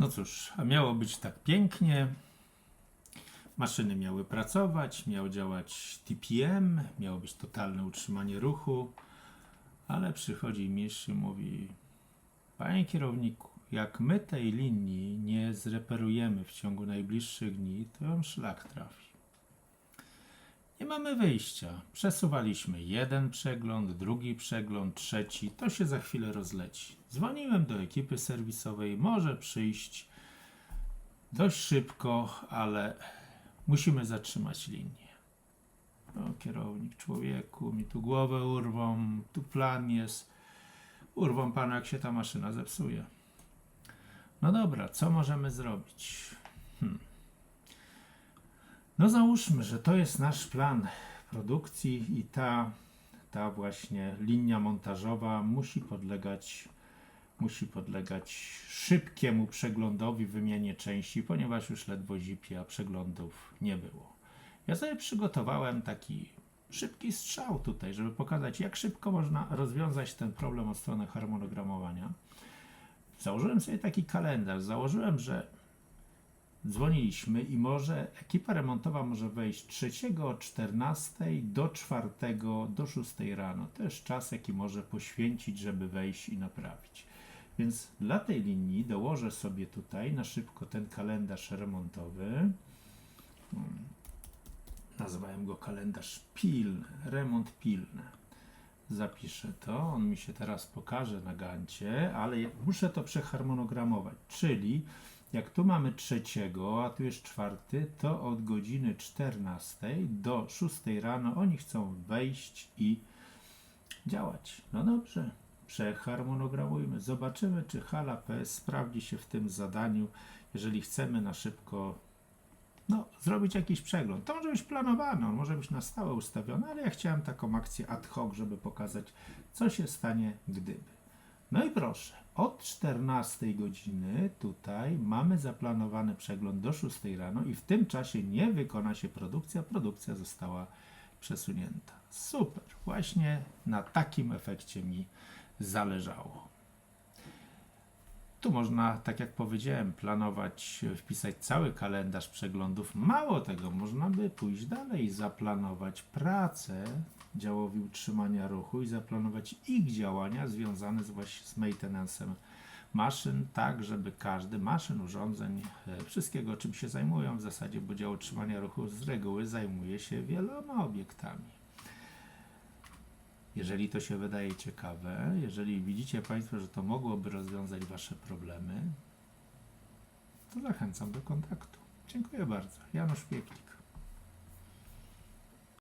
No cóż, a miało być tak pięknie. Maszyny miały pracować, miał działać TPM, miało być totalne utrzymanie ruchu, ale przychodzi mistrz i mówi: Panie kierowniku, jak my tej linii nie zreperujemy w ciągu najbliższych dni, to ją szlak trafi. Nie mamy wyjścia. Przesuwaliśmy jeden przegląd, drugi przegląd, trzeci. To się za chwilę rozleci. Dzwoniłem do ekipy serwisowej. Może przyjść dość szybko, ale musimy zatrzymać linię. O, kierownik, człowieku, mi tu głowę urwą, tu plan jest. Urwą panu, jak się ta maszyna zepsuje. No dobra, co możemy zrobić? Hmm. No załóżmy, że to jest nasz plan produkcji i ta, ta właśnie linia montażowa musi podlegać, musi podlegać szybkiemu przeglądowi, wymianie części, ponieważ już ledwo zipi, a przeglądów nie było. Ja sobie przygotowałem taki szybki strzał tutaj, żeby pokazać, jak szybko można rozwiązać ten problem od strony harmonogramowania. Założyłem sobie taki kalendarz. Założyłem, że dzwoniliśmy i może ekipa remontowa może wejść 3 o 14 do 4 do 6 rano. To jest czas, jaki może poświęcić, żeby wejść i naprawić. Więc dla tej linii dołożę sobie tutaj na szybko ten kalendarz remontowy. Hmm. Nazwałem go kalendarz pilny, remont pilny. Zapiszę to, on mi się teraz pokaże na gancie, ale muszę to przeharmonogramować, czyli jak tu mamy trzeciego, a tu jest czwarty, to od godziny 14 do 6 rano oni chcą wejść i działać. No dobrze, przeharmonogramujmy. Zobaczymy, czy hala PS sprawdzi się w tym zadaniu, jeżeli chcemy na szybko no, zrobić jakiś przegląd. To może być planowane, on może być na stałe ustawiony, ale ja chciałem taką akcję ad hoc, żeby pokazać, co się stanie gdyby. No i proszę, od 14 godziny tutaj mamy zaplanowany przegląd do 6 rano i w tym czasie nie wykona się produkcja, produkcja została przesunięta. Super, właśnie na takim efekcie mi zależało. Tu można, tak jak powiedziałem, planować, wpisać cały kalendarz przeglądów. Mało tego, można by pójść dalej zaplanować pracę działowi utrzymania ruchu i zaplanować ich działania związane z właśnie z maintenance'em maszyn, tak żeby każdy maszyn, urządzeń, e, wszystkiego czym się zajmują w zasadzie, bo dział utrzymania ruchu z reguły zajmuje się wieloma obiektami. Jeżeli to się wydaje ciekawe, jeżeli widzicie Państwo, że to mogłoby rozwiązać Wasze problemy, to zachęcam do kontaktu. Dziękuję bardzo. Janusz Pieklik.